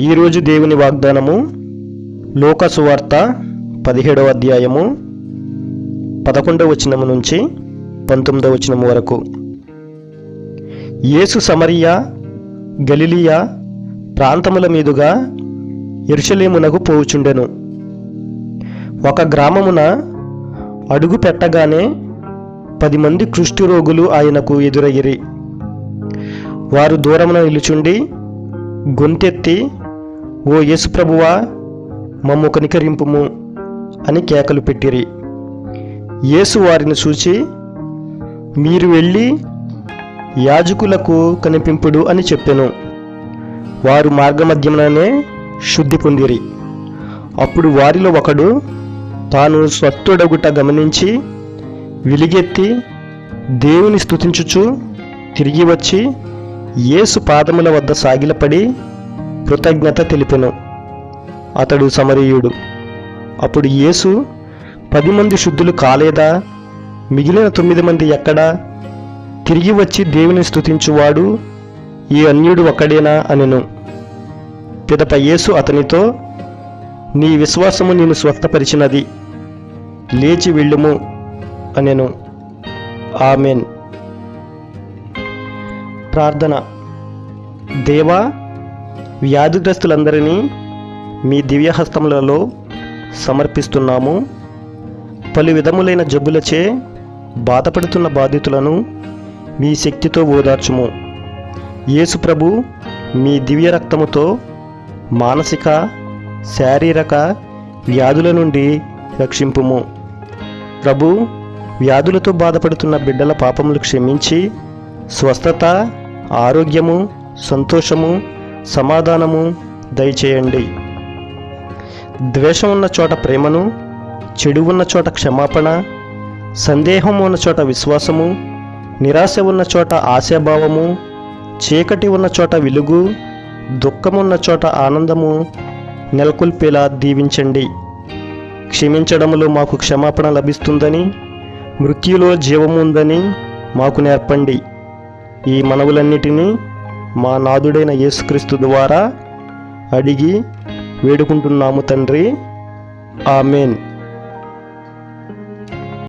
ఈరోజు దేవుని వాగ్దానము లోకసువార్త పదిహేడవ అధ్యాయము పదకొండవ వచనము నుంచి పంతొమ్మిదవ వచనము వరకు. యేసు సమరియా గలిలియా ప్రాంతముల మీదుగా ఎరుషలేమునకు పోవుచుండెను. ఒక గ్రామమున అడుగు పెట్టగానే పది మంది కుష్ఠరోగులు ఆయనకు ఎదురయ్యిరి. వారు దూరమున నిలుచుండి గొంతెత్తి ఓ యేసుప్రభువా మమ్ము కనికరింపుము అని కేకలు పెట్టిరి. యేసు వారిని చూచి మీరు వెళ్ళి యాజకులకు కనిపింపుడు అని చెప్పెను. వారు మార్గమధ్యంలోనే శుద్ధి పొందిరి. అప్పుడు వారిలో ఒకడు తాను స్వత్తుడగుట గమనించి విలిగెత్తి దేవుని స్థుతించుచు తిరిగి వచ్చి యేసు పాదముల వద్ద సాగిలపడి కృతజ్ఞత తెలిపెను. అతడు సమరీయుడు. అప్పుడు యేసు పది మంది శుద్ధులు కాలేదా? మిగిలిన తొమ్మిది మంది ఎక్కడా? తిరిగి వచ్చి దేవుని స్తుతించువాడు ఈ అన్యుడు ఒక్కడేనా అనెను. పిదప యేసు అతనితో నీ విశ్వాసము నేను స్వస్థపరిచినది. లేచి వెళ్ళుము అనెను. ఆమెన్. ప్రార్థన. దేవా వ్యాధిగ్రస్తులందరినీ మీ దివ్యహస్తములలో సమర్పిస్తున్నాము. పలు విధములైన జబ్బులచే బాధపడుతున్న బాధితులను మీ శక్తితో ఓదార్చుము. యేసు ప్రభు మీ దివ్య రక్తముతో మానసిక శారీరక వ్యాధుల నుండి రక్షింపుము. ప్రభు వ్యాధులతో బాధపడుతున్న బిడ్డల పాపములు క్షమించి స్వస్థత ఆరోగ్యము సంతోషము సమాధానము దయచేయండి. ద్వేషం ఉన్న చోట ప్రేమను చెడు ఉన్న చోట క్షమాపణ సందేహం ఉన్న చోట విశ్వాసము నిరాశ ఉన్న చోట ఆశాభావము చీకటి ఉన్న చోట వెలుగు దుఃఖమున్న చోట ఆనందము నెలకొల్పేలా దీవించండి. క్షమించడంలో మాకు క్షమాపణ లభిస్తుందని మృత్యులో జీవము ఉందని మాకు నేర్పండి. ఈ మనవులన్నిటినీ మా నాదుడైన యేసుక్రీస్తు ద్వారా అడిగి వేడుకుంటున్నాము తండ్రి. ఆమెన్.